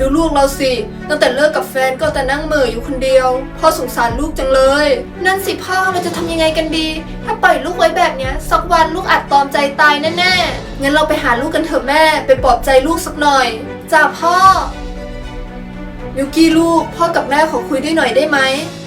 ดูลูกเราสิ ตั้งแต่เลิกกับแฟนก็แต่นั่งเหม่ออยู่คนเดียว พ่อสงสารลูกจังเลย นั่นสิพ่อเราจะทำยังไงกันดี ถ้าปล่อยลูกไว้แบบเนี้ย สักวันลูกอาจตอมใจตายแน่ๆ งั้นเราไปหาลูกกันเถอะแม่ ไปปลอบใจลูกสักหน่อย จ้าพ่อมิวกี้ลูก พ่อกับแม่ขอคุยด้วยหน่อยได้ไหม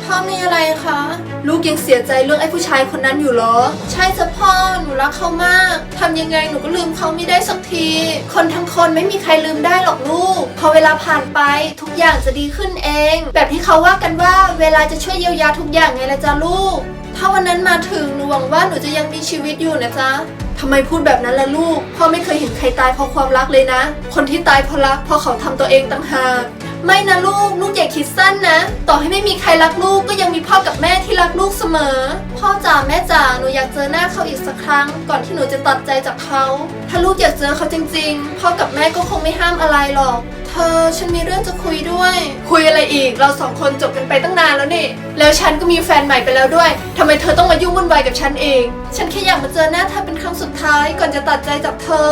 พ่อมีอะไรคะ ลูกยังเสียใจเรื่องไอ้ผู้ชายคนนั้นอยู่เหรอ ใช่จ้ะพ่อ หนูรักเขามาก ทำยังไงหนูก็ลืมเขาไม่ได้สักที คนทั้งคนไม่มีใครลืมได้หรอกลูก พอเวลาผ่านไปทุกอย่างจะดีขึ้นเอง แบบที่เขาว่ากันว่าเวลาจะช่วยเยียวยาทุกอย่างไงละจ้ะลูก ถ้าวันนั้นมาถึงหนูหวังว่าหนูจะยังมีชีวิตอยู่นะจ๊ะทำไมพูดแบบนั้นล่ะลูก พ่อไม่เคยเห็นใครตายเพราะความรักเลยนะ คนที่ตายเพราะรักเพราะเขาทำตัวเองต่างหาก ไม่นะลูก ลูกอย่าคิดสั้นนะ ต่อให้ไม่มีใครรักลูกก็ยังมีพ่อกับแม่ที่รักลูกเสมอ พ่อจ๋าแม่จ๋าหนูอยากเจอหน้าเขาอีกสักครั้ง ก่อนที่หนูจะตัดใจจากเขา ถ้าลูกอยากเจอเขาจริง ๆ พ่อกับแม่ก็คงไม่ห้ามอะไรหรอก เธอฉันมีเรื่องจะคุยด้วย คุยอะไรอีก เราสองคนจบกันไปตั้งนานแล้วนี่ แล้วฉันก็มีแฟนใหม่ไปแล้วด้วยทำไมเธอต้องมายุ่งวุ่นวายกับฉันเอง ฉันแค่อยากมาเจอหน้าเธอเป็นครั้งสุดท้าย ก่อนจะตัดใจจากเธอ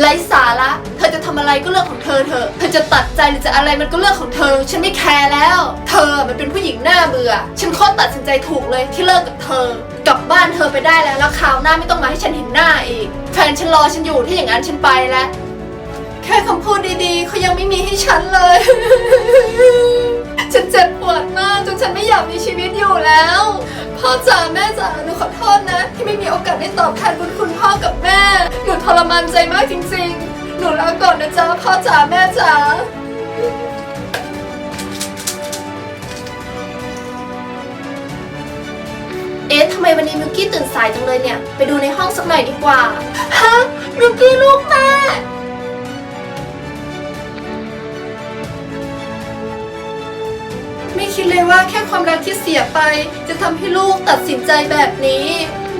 ไร้สาระ อะทำอะไรก็เรื่องของเธอเถอเธอจะตัดใจหรือจะอะไรมันก็เรื่องของเธอ ฉันไม่แคร์แล้ว เธอมันเป็นผู้หญิงหน้าเบื่อ ฉันโคตรตัดสินใจถูกเลยที่เลิกกับเธอกลับบ้านเธอไปได้แล้วแล้วคราวหน้าไม่ต้องมาให้ฉันเห็นหน้าอีกแฟนฉันรอฉันอยู่ที่อย่างนั้นฉันไปแล้ว แค่คำพูดดีๆเขายังไม่มีให้ฉันเลย ฉันเจ็บปวดมากจนฉันไม่อยากมีชีวิตอยู่แล้วพ่อจ๋าแม่จ๋าหนูขอโทษนะ ที่ไม่มีโอกาสได้ตอบแทนบุญคุณพ่อกับแม่หนูทรมานใจมากจริงๆ นูลาก่อนนะจ๊ะพ่อจ๋าแม่จ๋าเอ๊ะทำไมวันนี้มิวกี้ตื่นสายจังเลยเนี่ย ไปดูในห้องสักหน่อยดีกว่า ฮะ มิวกี้ลูกแม่ ไม่คิดเลยว่าแค่ความรักที่เสียไป จะทำให้ลูกตัดสินใจแบบนี้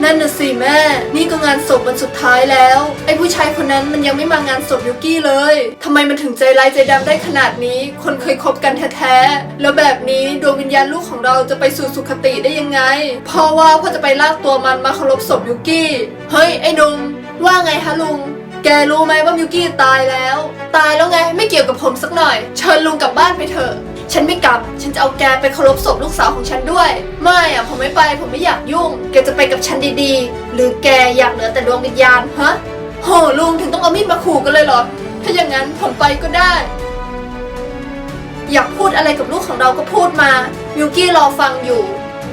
นั่นน่ะสิแม่ นี่ก็งานศพวันสุดท้ายแล้ว ไอ้ผู้ชายคนนั้นมันยังไม่มางานศพยูกี้เลยทำไมมันถึงใจร้ายใจดำได้ขนาดนี้ คนเคยคบกันแท้ๆ แล้วแบบนี้ดวงวิญญาณลูกของเราจะไปสู่สุคติได้ยังไงเพราะว่าพ่อจะไปลากตัวมันมาเคารพศพยูกี้ เฮ้ยไอ้นุ่มว่าไงฮะลุง แกรู้ไหมว่ามิวกี้ตายแล้ว ตายแล้วไงไม่เกี่ยวกับผมสักหน่อย เชิญลุงกลับบ้านไปเถอะ ฉันไม่กลับ ฉันจะเอาแกไปเคารพศพลูกสาวของฉันด้วย ไม่อะผมไม่ไป ผมไม่อยากยุ่ง แกจะไปกับฉันดีๆ หรือแกอยากเหลือแต่ดวงวิญญาณฮะ โหลุงถึงต้องเอามีดมาขู่กันเลยเหรอ ถ้าอย่างนั้นผมไปก็ได้ อยากพูดอะไรกับลูกของเราก็พูดมา มิวกี้รอฟังอยู่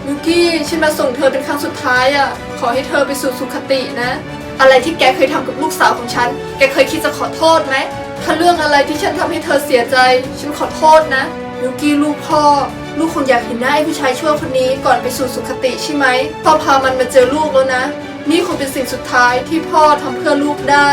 มิวกี้ฉันมาส่งเธอเป็นครั้งสุดท้ายอะขอให้เธอไปสู่สุคตินะ อะไรที่แกเคยทำกับลูกสาวของฉัน แกเคยคิดจะขอโทษไหมถ้าเรื่องอะไรที่ฉันทำให้เธอเสียใจ ฉันขอโทษนะ มิวกี้ลูกพ่อ ลูกคงอยากเห็นหน้าไอ้ผู้ชายชั่วคนนี้ก่อนไปสู่สุคติใช่ไหมพ่อพามันมาเจอลูกแล้วนะ นี่คงเป็นสิ่งสุดท้ายที่พ่อทำเพื่อลูกได้